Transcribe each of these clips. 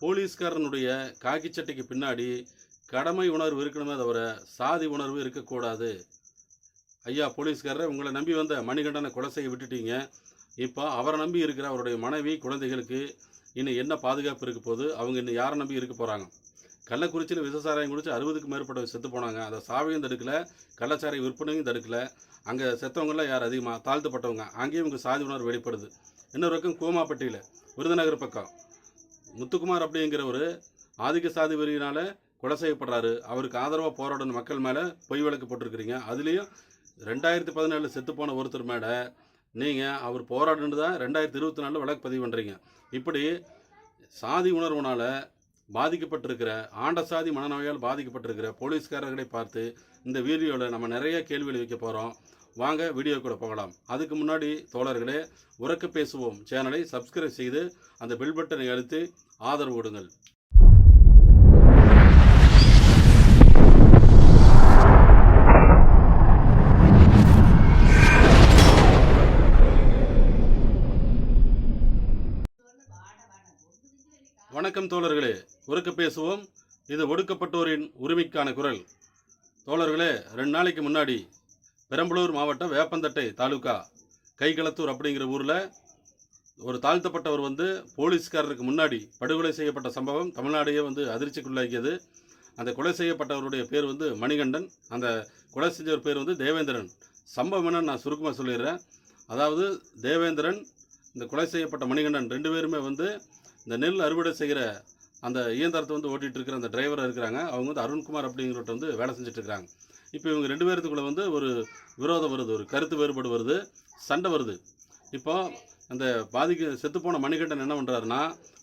போலீஸ்காரனுடைய காக்கி சட்டைக்கு பின்னாடி கடமை உணர்வு இருக்கணுமே தவிர சாதி உணர்வு இருக்கக்கூடாது. ஐயா போலீஸ்காரரை உங்களை நம்பி வந்த மணிகண்டனை கொலை செய்ய விட்டுட்டீங்க. இப்போ அவரை நம்பி இருக்கிற அவருடைய மனைவி குழந்தைகளுக்கு இன்னும் என்ன பாதுகாப்பு இருக்க போகுது? அவங்க இன்னும் யாரை நம்பி இருக்க போகிறாங்க கள்ளக்குறிச்சியில் விசசாராயம் குடிச்சு அறுபதுக்கு மேற்பட்ட செத்து போனாங்க. அதை சாவையும் தடுக்கல கள்ளச்சாரை விற்பனையும் தடுக்கல. அங்கே செத்தவங்களாம் யார்? அதிகமாக தாழ்த்தப்பட்டவங்க. அங்கேயும் இவங்க சாதி உணர்வு வெளிப்படுது. இன்னொரு பக்கம் கோமாப்பட்டியில் விருதுநகர் பக்கம் முத்துக்குமார் அப்படிங்கிறவர் ஆதிக்க சாதி வெறியினால் கொலை செய்யப்படுறாரு. அவருக்கு ஆதரவாக போராடணும் மக்கள் மேலே பொய் வழக்கு போட்டிருக்கிறீங்க. அதுலேயும் ரெண்டாயிரத்தி பதினேழில் செத்துப்போன ஒருத்தர் மேலே நீங்கள் அவர் போராடுன்னு தான் ரெண்டாயிரத்தி இருபத்தி நாலில் வழக்கு பதிவு பண்ணுறீங்க இப்படி சாதி உணர்வுனால் பாதிக்கப்பட்டிருக்கிற ஆண்ட சாதி மனநோயால் பாதிக்கப்பட்டிருக்கிற போலீஸ்காரர்களை பார்த்து இந்த வீடியோவில் நம்ம நிறைய கேள்விகள் வைக்க போகிறோம் வாங்க வீடியோ கூட போகலாம். அதுக்கு முன்னாடி தோழர்களே உறக்க பேசுவோம் சேனலை சப்ஸ்கிரைப் செய்து அந்த பெல் பட்டனை அழுத்தி ஆதரவு கொடுங்கள். வணக்கம் தோழர்களே. உறக்க பேசுவோம். இது ஒடுக்கப்பட்டோரின் உரிமைக்கான குரல். தோழர்களே ரெண்டு நாளைக்கு முன்னாடி பெரம்பலூர் மாவட்டம் வேப்பந்தட்டை தாலுகா கைகளத்தூர் அப்படிங்கிற ஊரில் ஒரு தாழ்த்தப்பட்டவர் வந்து போலீஸ்காரருக்கு முன்னாடி படுகொலை செய்யப்பட்ட சம்பவம் தமிழ்நாடையே வந்து அதிர்ச்சிக்குள்ளாக்கியது. அந்த கொலை செய்யப்பட்டவருடைய பேர் வந்து மணிகண்டன். அந்த கொலை செஞ்சவர் பேர் வந்து தேவேந்திரன். சம்பவம் என்னன்னு நான் சுருக்கமாக சொல்லிடுறேன். அதாவது தேவேந்திரன் இந்த கொலை செய்யப்பட்ட மணிகண்டன் ரெண்டு பேருமே வந்து இந்த நெல் அறுவடை செய்கிற அந்த இயந்திரத்தை வந்து ஓட்டிகிட்டு இருக்கிற அந்த டிரைவராக இருக்கிறாங்க. அவங்க வந்து அருண்குமார் அப்படிங்கிறவர்கிட்ட வந்து வேலை செஞ்சுட்டு இருக்கிறாங்க. இப்போ இவங்க ரெண்டு பேர்த்துக்குள்ளே வந்து ஒரு விரோதம் வருது ஒரு கருத்து வேறுபாடு வருது சண்டை வருது. இப்போ அந்த பாதிக்கு செத்துப்போன மணிகண்டன் என்ன பண்ணுறாருன்னா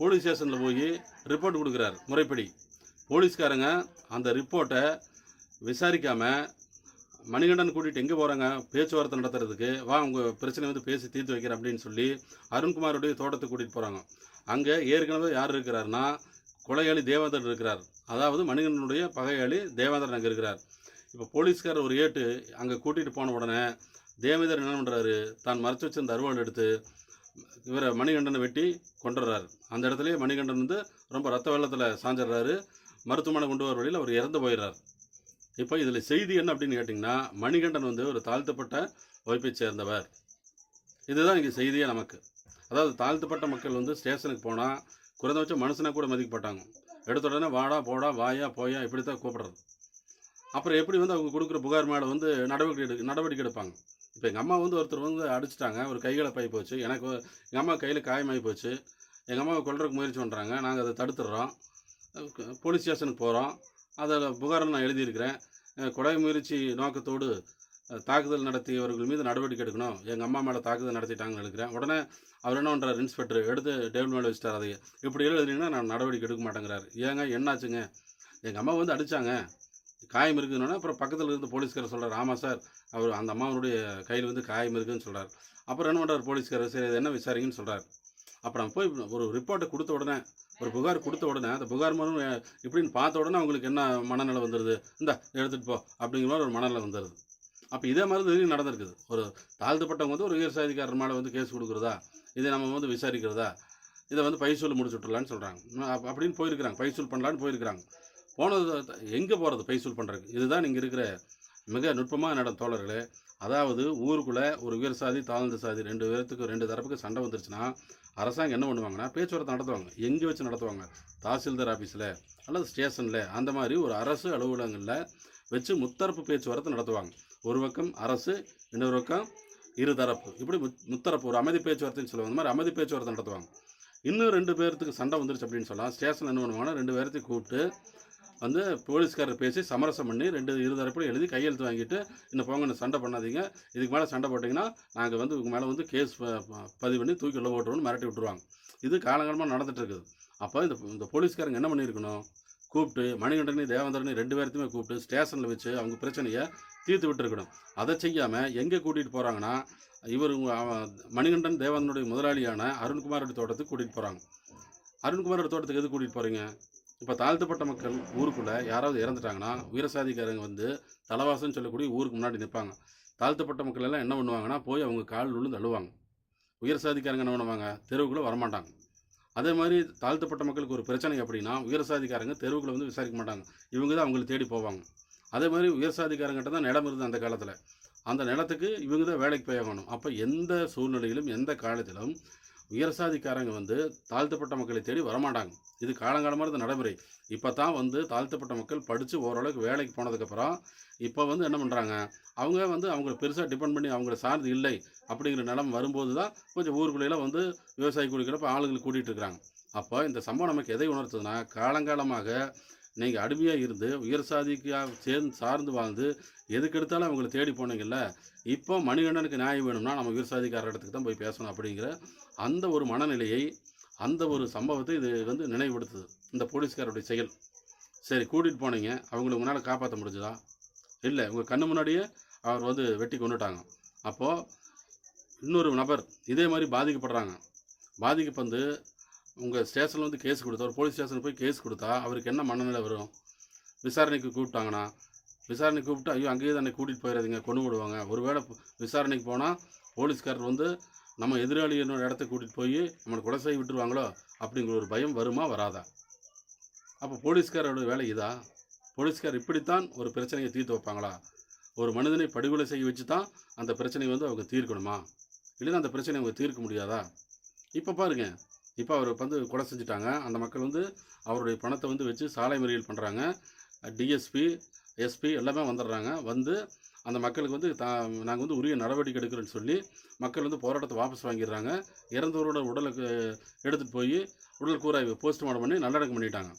போலீஸ் ஸ்டேஷனில் போய் ரிப்போர்ட் கொடுக்குறாரு முறைப்படி. போலீஸ்காரங்க அந்த ரிப்போர்ட்டை விசாரிக்காமல் மணிகண்டன் கூட்டிகிட்டு எங்கே போகிறாங்க பேச்சுவார்த்தை நடத்துறதுக்கு வா உங்கள் பிரச்சனை வந்து பேசி தீர்த்து வைக்கிறேன் அப்படின்னு சொல்லி அருண்குமாருடைய தோட்டத்துக்கு கூட்டிகிட்டு போகிறாங்க அங்கே ஏற்கனவே யார் இருக்கிறாருன்னா கொலையாளி தேவாதர் இருக்கிறார். அதாவது மணிகண்டனுடைய பகையாளி தேவேந்திரன் அங்கே இருக்கிறார். இப்போ போலீஸ்காரர் ஒரு ஏட்டு அங்கே கூட்டிகிட்டு போன உடனே தேவேந்தர் என்ன பண்ணுறாரு தான் மறைச்சு வச்சிருந்த அருவாள் எடுத்து இவரை மணிகண்டனை வெட்டி கொண்டுறாரு அந்த இடத்துலயே மணிகண்டன் வந்து ரொம்ப ரத்த வெள்ளத்தில் சாஞ்சிடுறாரு. மருத்துவமனை கொண்டு வர வழியில் அவர் இறந்து போயிடுறார். இப்போ இதில் செய்தி என்ன அப்படின்னு கேட்டிங்கன்னா மணிகண்டன் வந்து ஒரு தாழ்த்தப்பட்ட வகுப்பை சேர்ந்தவர். இதுதான் இங்கே செய்தியே நமக்கு. அதாவது தாழ்த்தப்பட்ட மக்கள் வந்து ஸ்டேஷனுக்கு போனால் குறைந்தபட்சம் மனுஷனை கூட மதிக்கப்பட்டாங்க. எடுத்த உடனே வாடா போடா வாயா போயா இப்படி தான் கூப்பிடுறது. அப்புறம் எப்படி வந்து அவங்க கொடுக்குற புகார் மேலே வந்து நடவடிக்கை எடு நடவடிக்கை எடுப்பாங்க? இப்போ எங்கள் அம்மா வந்து ஒருத்தர் வந்து அடிச்சிட்டாங்க. ஒரு கைகளை பை போச்சு. எனக்கு எங்கள் அம்மா கையில் காயமாகி போச்சு. எங்கள் அம்மாவை கொள்றதுக்கு முயற்சி பண்ணுறாங்க நாங்கள் அதை தடுத்துடுறோம். போலீஸ் ஸ்டேஷனுக்கு போகிறோம் அதில் புகாரில் நான் எழுதியிருக்கிறேன். கொலை முயற்சி நோக்கத்தோடு தாக்குதல் நடத்தியவர்கள் மீது நடவடிக்கை எடுக்கணும். எங்கள் அம்மா மேலே தாக்குதல் நடத்திட்டாங்கன்னு நினைக்கிறேன். உடனே அவர் என்ன பண்ணுற இன்ஸ்பெக்டர் எடுத்து டேபிள் மேலே வச்சுட்டார். அதை இப்படி எழுதுனீங்கன்னா நான் நடவடிக்கை எடுக்க மாட்டேங்கிறார். ஏங்க என்னாச்சுங்க? எங்கள் அம்மா வந்து அடித்தாங்க காயம் இருக்குதுன்னா அப்புறம் பக்கத்தில் இருந்து போலீஸ்காரர் சொல்கிறார் ஆமாம் சார் அவர் அந்த அம்மாவனுடைய கையில் வந்து காயம் இருக்குதுன்னு சொல்கிறார் அப்புறம் என்ன பண்ணுறார் போலீஸ்காரர்? சரி அது என்ன விசாரிங்கன்னு சொல்கிறார் அப்புறம் போய் ஒரு ரிப்போர்ட்டை கொடுத்த உடனே ஒரு புகார் கொடுத்த உடனே அந்த புகார் மனு இப்படின்னு பார்த்த உடனே அவங்களுக்கு என்ன மனநிலை வந்துடுது இந்த எடுத்துகிட்டு போ அப்படிங்கிற மாதிரி ஒரு மனநிலை வந்துடுது அப்போ இதே மாதிரி இதுலையும் நடந்திருக்குது. ஒரு தாழ்த்தப்பட்டவங்க வந்து ஒரு உயர்சாதிக்காரர் மேலே வந்து கேஸ் கொடுக்குறதா? இதை நம்ம வந்து விசாரிக்கிறதா? இதை வந்து பைசூல் முடிச்சு விட்டுறலான்னு சொல்கிறாங்க அப்படின்னு போயிருக்கிறாங்க. பைசூல் பண்ணலான்னு போயிருக்கிறாங்க. போனது எங்கே போகிறது பைசூல் பண்ணுறதுக்கு இதுதான் இங்கே இருக்கிற மிக நுட்பமாக நடந்த தோழர்களே. அதாவது ஊருக்குள்ளே ஒரு உயர் சாதி தாழ்ந்த சாதி ரெண்டு பேர்த்துக்கு ரெண்டு தரப்புக்கு சண்டை வந்துருச்சுன்னா அரசாங்கம் என்ன பண்ணுவாங்கன்னா பேச்சுவார்த்தை நடத்துவாங்க. எங்கே வச்சு நடத்துவாங்க? தாசில்தார் ஆஃபீஸில் அல்லது ஸ்டேஷனில். அந்த மாதிரி ஒரு அரசு அலுவலகங்களில் வச்சு முத்தரப்பு பேச்சுவார்த்தை நடத்துவாங்க. ஒரு பக்கம் அரசு இன்னொரு பக்கம் இரு தரப்பு. இப்படி முத்தரப்பு ஒரு அமைதி பேச்சுவார்த்தைன்னு சொல்லுவாங்க. அந்த மாதிரி அமைதி பேச்சுவார்த்தை நடத்துவாங்க. இன்னும் ரெண்டு பேர்த்துக்கு சண்டை வந்துருச்சு அப்படின்னு சொல்லலாம் ஸ்டேஷனில் என்ன பண்ணுவாங்கன்னா ரெண்டு பேர்த்தையும் கூப்பிட்டு வந்து போலீஸ்காரர் பேசி சமரசம் பண்ணி ரெண்டு இரு தரப்புலையும் எழுதி கையெழுத்து வாங்கிட்டு இன்னும் போங்க இன்னும் சண்டை பண்ணாதீங்க. இதுக்கு மேலே சண்டை போட்டிங்கன்னா நாங்கள் வந்து உங்கள் மேலே வந்து கேஸ் ப- ப- பதிவு பண்ணி தூக்கி உள்ள போட்டுருவோம்னு மிரட்டி விட்டுருவாங்க. இது காலங்காலமாக நடந்துகிட்டு இருக்குது அப்போ இந்த இந்த போலீஸ்காரங்க என்ன பண்ணியிருக்கணும்? கூப்பிட்டு மணிகண்டனையும் தேவேந்திரனையும் ரெண்டு பேர்த்தையுமே கூப்பிட்டு ஸ்டேஷனில் வச்சு அவங்க பிரச்சனையை தீர்த்து விட்டுருக்கணும். அதை செய்யாமல் எங்கே கூட்டிகிட்டு போகிறாங்கன்னா இவர் மணிகண்டன் தேவந்தனுடைய முதலாளியான அருண்குமாரோட தோட்டத்துக்கு கூட்டிகிட்டு போகிறாங்க அருண்குமாரோட தோட்டத்துக்கு எது கூட்டிகிட்டு போகிறீங்க இப்போ தாழ்த்தப்பட்ட மக்கள் ஊருக்குள்ளே யாராவது இறந்துட்டாங்கன்னா வீரசாதிக்காரங்க வந்து தலைவாசம்னு சொல்லக்கூடிய ஊருக்கு முன்னாடி நிற்பாங்க தாழ்த்தப்பட்ட மக்கள் எல்லாம் என்ன பண்ணுவாங்கன்னா போய் அவங்க கால் விழுந்து அழுவாங்க. உயர்சாதிக்காரங்க என்ன பண்ணுவாங்க? தெருவுக்குள்ளே வரமாட்டாங்க. அதே மாதிரி தாழ்த்தப்பட்ட மக்களுக்கு ஒரு பிரச்சனை அப்படின்னா உயர் சாதிக்காரங்க தெருவுக்குள்ள வந்து விசாரிக்க மாட்டாங்க. இவங்க தான் அவங்களை தேடி போவாங்க. அதே மாதிரி உயர்சாதிக்காரங்கிட்ட தான் நிலம் இருந்தது அந்த காலத்தில். அந்த நிலத்துக்கு இவங்க தான் வேலைக்கு போய் ஆகணும் அப்போ எந்த சூழ்நிலையிலும் எந்த காலத்திலும் உயர்சாதிக்காரங்க வந்து தாழ்த்தப்பட்ட மக்களை தேடி வரமாட்டாங்க. இது காலங்காலமாக இருந்த நடைமுறை. இப்போ தான் வந்து தாழ்த்தப்பட்ட மக்கள் படித்து ஓரளவுக்கு வேலைக்கு போனதுக்கப்புறம் இப்போ வந்து என்ன பண்ணுறாங்க அவங்க வந்து அவங்கள பெருசாக டிபெண்ட் பண்ணி அவங்கள சார்ந்து இல்லை அப்படிங்கிற நிலம் வரும்போது தான் கொஞ்சம் ஊருக்குள்ளேலாம் வந்து விவசாய குடிக்கிறப்ப ஆளுங்களை கூட்டிகிட்டு இருக்கிறாங்க. அப்போ இந்த சம்பவம் நமக்கு எதை உணர்த்துதுன்னா காலங்காலமாக நீங்கள் அடிமையாக இருந்து உயர் சாதிக்காக சேர்ந்து சார்ந்து வாழ்ந்து எதுக்கு எடுத்தாலும் அவங்கள தேடி போனீங்கல்ல இப்போ மணிகண்டனுக்கு நியாயம் வேணும்னா நம்ம உயர் சாதிக்கார இடத்துக்கு தான் போய் பேசணும் அப்படிங்கிற அந்த ஒரு மனநிலையை அந்த ஒரு சம்பவத்தை இது வந்து நினைவுபடுத்துது இந்த போலீஸ்காரருடைய செயல். சரி கூட்டிகிட்டு போனீங்க அவங்கள உங்களால் காப்பாற்ற முடிஞ்சுதா? இல்லை உங்கள் கண்ணு முன்னாடியே அவர் வந்து வெட்டி கொண்டுட்டாங்க. அப்போது இன்னொரு நபர் இதே மாதிரி பாதிக்கப்படுறாங்க. பாதிக்கப்பந்து உங்கள் ஸ்டேஷனில் வந்து கேஸ் கொடுத்தா ஒரு போலீஸ் ஸ்டேஷனுக்கு போய் கேஸ் கொடுத்தா அவருக்கு என்ன மனநிலை வரும்? விசாரணைக்கு கூப்பிட்டாங்கன்னா விசாரணைக்கு கூப்பிட்டு ஐயோ அங்கேயே தானே கூட்டிகிட்டு போயிடாதீங்க கொண்டு விடுவாங்க. ஒருவேளை விசாரணைக்கு போனால் போலீஸ்காரர் வந்து நம்ம எதிராளியோட இடத்த கூட்டிகிட்டு போய் நம்மளை கொலை செய்ய விட்டுருவாங்களோ அப்படிங்கிற ஒரு பயம் வருமா வராதா? அப்போ போலீஸ்காரோட வேலை இதா? போலீஸ்கார் இப்படித்தான் ஒரு பிரச்சனையை தீர்த்து வைப்பாங்களா? ஒரு மனிதனை படுகொலை செய்ய வச்சு தான் அந்த பிரச்சனையை வந்து அவங்க தீர்க்கணுமா? இல்லைன்னா அந்த பிரச்சனையை அவங்க தீர்க்க முடியாதா? இப்போ பாருங்கள் இப்போ அவர் வந்து கொலை செஞ்சுட்டாங்க. அந்த மக்கள் வந்து அவருடைய பணத்தை வந்து வச்சு சாலை மறியல் பண்ணுறாங்க டிஎஸ்பி எஸ்பி எல்லாமே வந்துடுறாங்க. வந்து அந்த மக்களுக்கு வந்து தா நாங்கள் வந்து உரிய நடவடிக்கை எடுக்கிறோன்னு சொல்லி மக்கள் வந்து போராட்டத்தை வாபஸ் வாங்கிடுறாங்க. இறந்தவரோட உடலுக்கு எடுத்துகிட்டு போய் உடல் கூறாய்வு போஸ்ட்மார்ட்டம் பண்ணி நல்லடக்கம் பண்ணிட்டாங்க.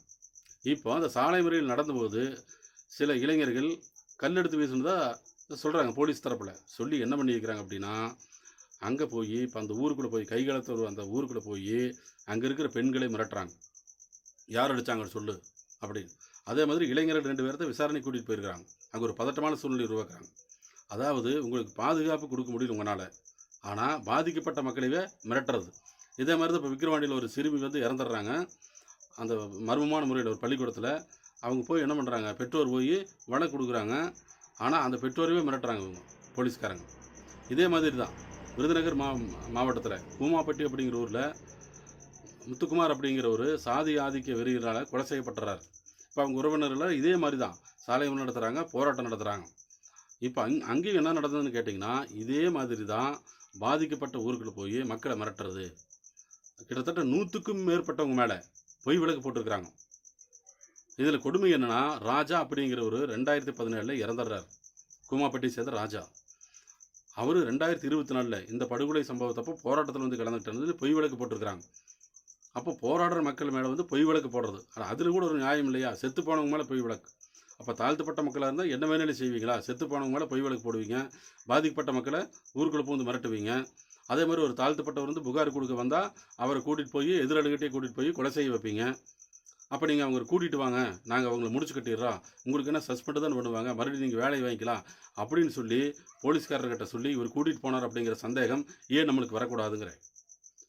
இப்போ அந்த சாலை முறையில் நடந்தபோது சில இளைஞர்கள் கல் எடுத்து வீசுனதாக சொல்கிறாங்க போலீஸ் தரப்பில். சொல்லி என்ன பண்ணியிருக்கிறாங்க அப்படின்னா அங்கே போய் இப்போ அந்த ஊருக்குள்ளே போய் கைகாலத்தூர் அந்த ஊருக்குள்ளே போய் அங்கே இருக்கிற பெண்களை மிரட்டுறாங்க. யார் அடித்தாங்க சொல்லு அப்படின்னு. அதே மாதிரி இளைஞர்கள் ரெண்டு பேர்த்த விசாரணை கூட்டிகிட்டு போயிருக்கிறாங்க. அங்கே ஒரு பதட்டமான சூழ்நிலை உருவாக்குறாங்க. அதாவது உங்களுக்கு பாதுகாப்பு கொடுக்க முடியல உங்களால். ஆனால் பாதிக்கப்பட்ட மக்களையே மிரட்டுறது. இதே மாதிரி தான் இப்போ விக்கிரவாண்டியில் ஒரு சிறுமி வந்து இறந்துடுறாங்க. அந்த மர்மமான முறையில் ஒரு பள்ளிக்கூடத்தில் அவங்க போய் என்ன பண்ணுறாங்க பெற்றோர் போய் வழக்கு கொடுக்குறாங்க. ஆனால் அந்த பெற்றோரையே மிரட்டுறாங்க இவங்க போலீஸ்காரங்க. இதே மாதிரி தான். விருதுநகர் மா மாவட்டத்தில். பூமாப்பட்டி அப்படிங்கிற ஊரில் முத்துக்குமார் அப்படிங்கிற ஒரு சாதி ஆதிக்க வெறியினால் கொலை செய்யப்பட்டுறார். இப்போ அவங்க உறவினர்கள் இதே மாதிரி தான் சாலை நடத்துகிறாங்க போராட்டம் நடத்துகிறாங்க இப்போ அங் அங்கேயும் என்ன நடந்ததுன்னு கேட்டிங்கன்னா இதே மாதிரி தான் பாதிக்கப்பட்ட ஊருக்குள்ள போய் மக்களை மிரட்டுறது. கிட்டத்தட்ட நூற்றுக்கும் மேற்பட்டவங்க மேலே பொய் விளக்கு போட்டிருக்கிறாங்க. இதில் கொடுமை என்னென்னா ராஜா அப்படிங்கிற ஒரு ரெண்டாயிரத்தி பதினேழில் இறந்துடுறார். கூமாப்பட்டி சேர்ந்த ராஜா. அவர் ரெண்டாயிரத்தி இருபத்தி நாலில் இந்த படுகொலை சம்பவத்தப்போ போராட்டத்தில் வந்து கலந்துக்கிட்டு பொய் விளக்கு போட்டிருக்கிறாங்க. அப்போ போராடுற மக்கள் மேலே வந்து பொய் விளக்கு போடுறது. ஆனால் அதில் கூட ஒரு நியாயம் இல்லையா? செத்து போனவங்க மேலே பொய் விளக்கு அப்போ தாழ்த்தப்பட்ட மக்களாக இருந்தால் என்ன வேணாலும் செய்வீங்களா? செத்து போனவங்க மேலே பொய் விளக்கு போடுவீங்க. பாதிக்கப்பட்ட மக்களை ஊருக்குள்ளே பூந்து மிரட்டுவீங்க. அதே மாதிரி ஒரு தாழ்த்தப்பட்டவர் வந்து புகார் கொடுக்க வந்தால் அவரை கூட்டிகிட்டு போய் எதிராளிகிட்டே கூட்டிகிட்டு போய் கொலை செய்ய வைப்பீங்க. அப்போ நீங்கள் அவங்க கூட்டிகிட்டு வாங்க. நாங்கள் அவங்கள முடிச்சு கட்டிடுறோம். உங்களுக்கு என்ன சஸ்பெண்ட் தான் பண்ணுவாங்க? மறுபடியும் நீங்கள் வேலையை வாங்கிக்கலாம். அப்படின்னு சொல்லி போலீஸ்காரர்கிட்ட சொல்லி இவர் கூட்டிகிட்டு போனார் அப்படிங்கிற சந்தேகம் ஏன் நம்மளுக்கு வரக்கூடாதுங்கிற.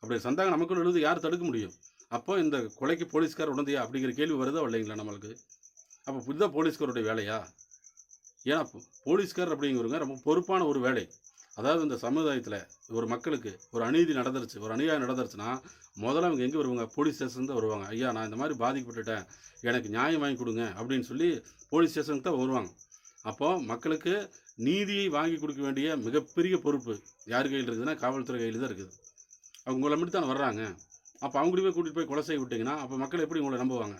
அப்படி சந்தேகம் நமக்குள்ள எழுது யார் தடுக்க முடியும்? அப்போ இந்த கொலைக்கு போலீஸ்கார் உடந்தையா அப்படிங்கிற கேள்வி வருதா இல்லைங்களா நம்மளுக்கு? அப்போ இதுதான் போலீஸ்காரோடைய வேலையா? ஏன்னா போலீஸ்கார் அப்படிங்கிறவங்க ரொம்ப பொறுப்பான ஒரு வேலை. அதாவது இந்த சமுதாயத்தில் ஒரு மக்களுக்கு ஒரு அநீதி நடந்துருச்சு ஒரு அநியாயம் நடந்துருச்சுன்னா முதல்ல அவங்க எங்கே வருவாங்க? போலீஸ் ஸ்டேஷன் தான் வருவாங்க. ஐயா நான் இந்த மாதிரி பாதிக்கப்பட்டுட்டேன். எனக்கு நியாயம் வாங்கி கொடுங்க அப்படின்னு சொல்லி போலீஸ் ஸ்டேஷனுக்கு தான் வருவாங்க. அப்போது மக்களுக்கு நீதியை வாங்கி கொடுக்க வேண்டிய மிகப்பெரிய பொறுப்பு யார் கையில் இருக்குதுன்னா காவல்துறை கையில் தான் இருக்குது. அவங்க உங்களை மட்டும் தான் வர்றாங்க. அப்போ அவங்களையே கூட்டிகிட்டு போய் கொலை செய்ய விட்டீங்கன்னா அப்போ மக்கள் எப்படி உங்களை நம்புவாங்க?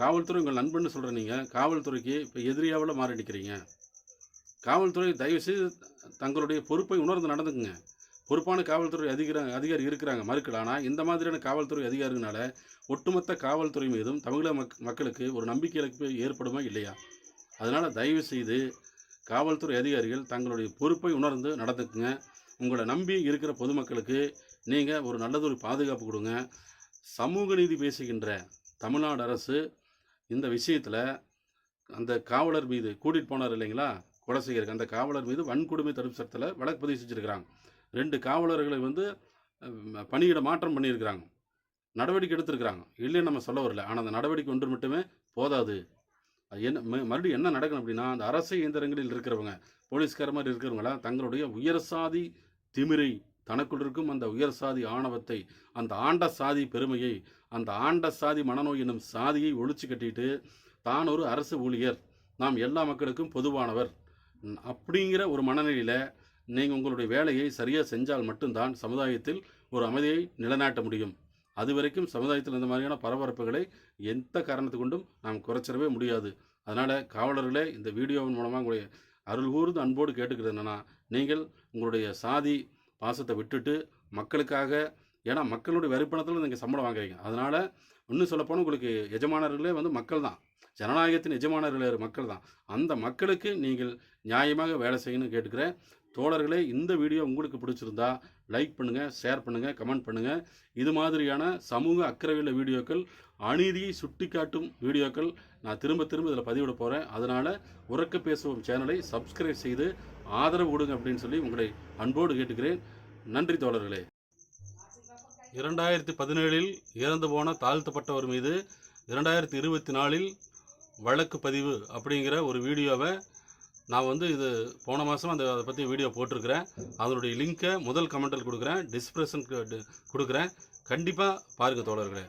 காவல்துறை உங்கள் நண்பன்னு சொல்கிற நீங்கள் காவல்துறைக்கு இப்போ எதிரியாவில் மாறடிக்கிறீங்க காவல்துறை தயவுசெய்து தங்களுடைய பொறுப்பை உணர்ந்து நடந்துக்குங்க. பொறுப்பான காவல்துறை அதிகார அதிகாரி இருக்கிறாங்க மறுக்கல. ஆனால் இந்த மாதிரியான காவல்துறை அதிகாரினால ஒட்டுமொத்த காவல்துறை மீதும் தமிழக மக் மக்களுக்கு ஒரு நம்பிக்கை இழப்பு ஏற்படுமா இல்லையா? அதனால் தயவு செய்து காவல்துறை அதிகாரிகள் தங்களுடைய பொறுப்பை உணர்ந்து நடந்துக்குங்க. உங்களை நம்பி இருக்கிற பொதுமக்களுக்கு நீங்கள் ஒரு நல்லதொரு பாதுகாப்பு கொடுங்க. சமூக நீதி பேசுகின்ற தமிழ்நாடு அரசு இந்த விஷயத்தில் அந்த காவலர் மீது கூட்டிகிட்டு போனார் இல்லைங்களா? கொலை செய்யறதுக்கு அந்த காவலர் மீது வன்கொடுமை தடுப்பு சட்டத்தில் வழக்கு பதிவு செஞ்சுருக்கிறாங்க. ரெண்டு காவலர்களை வந்து பணியிட மாற்றம் பண்ணியிருக்கிறாங்க. நடவடிக்கை எடுத்திருக்கிறாங்க. இல்லைன்னு நம்ம சொல்ல வரல. ஆனால் அந்த நடவடிக்கை ஒன்று மட்டுமே போதாது. அது என்ன ம- மறுபடியும் என்ன நடக்கணும் அப்படின்னா அந்த அரசு இயந்திரங்களில் இருக்கிறவங்க போலீஸ்கார மாதிரி இருக்கிறவங்களாம் தங்களுடைய உயர் சாதி திமிரை தனக்குள் இருக்கும் அந்த உயர் சாதி ஆணவத்தை அந்த ஆண்ட சாதி பெருமையை அந்த ஆண்ட சாதி மனநோய் என்னும் சாதியை ஒழிச்சு கட்டிட்டு தான் ஒரு அரசு ஊழியர். நாம் எல்லா மக்களுக்கும் பொதுவானவர். அப்படிங்கிற ஒரு மனநிலையில் நீங்கள் உங்களுடைய வேலையை சரியாக செஞ்சால் மட்டும்தான் சமுதாயத்தில் ஒரு அமைதியை நிலைநாட்ட முடியும். அது வரைக்கும் சமுதாயத்தில் இந்த மாதிரியான பரபரப்புகளை எந்த காரணத்து கொண்டும் நாம் குறைச்சிடவே முடியாது. அதனால் காவலர்களே இந்த வீடியோவின் மூலமாக உங்களுடைய அருள் கூர்ந்து அன்போடு கேட்டுக்கிறது என்னென்னா நீங்கள் உங்களுடைய சாதி பாசத்தை விட்டுட்டு மக்களுக்காக ஏன்னா மக்களுடைய வரிப்பணத்தில் நீங்கள் சம்பளம் வாங்குறீங்க. அதனால் இன்னும் சொல்லப்போனால் உங்களுக்கு எஜமானர்களே வந்து மக்கள் தான் ஜனநாயகத்தின் எஜமானர்கள் மக்கள் தான் அந்த மக்களுக்கு நீங்கள் நியாயமாக வேலை செய்யணும்னு கேட்டுக்கிறேன் தோழர்களே இந்த வீடியோ உங்களுக்கு பிடிச்சிருந்தா லைக் பண்ணுங்கள் ஷேர் பண்ணுங்கள் கமெண்ட் பண்ணுங்கள் இது மாதிரியான சமூக அக்கறையுள்ள வீடியோக்கள் அநீதியை சுட்டிக்காட்டும் வீடியோக்கள் நான் திரும்ப திரும்ப இதில் பதிவிட போகிறேன் அதனால் உறக்க பேசுவோம் சேனலை சப்ஸ்கிரைப் செய்து ஆதரவு கொடுங்க அப்படின்னு சொல்லி உங்களை அன்போடு கேட்டுக்கிறேன். நன்றி தோழர்களே. இரண்டாயிரத்தி பதினேழில் இறந்து போன தாழ்த்தப்பட்டவர் மீது இரண்டாயிரத்தி இருபத்தி நாலில் வழக்கு பதிவு அப்படிங்கிற ஒரு வீடியோவை நான் வந்து இது போன மாதம் அந்த அதை பற்றி வீடியோ போட்டிருக்கிறேன். அதனுடைய லிங்க்கை முதல் கமெண்டில் கொடுக்குறேன். டிஸ்கிரிப்ஷன் கொடுக்குறேன். கண்டிப்பாக பாருங்கள் தோழர்களே.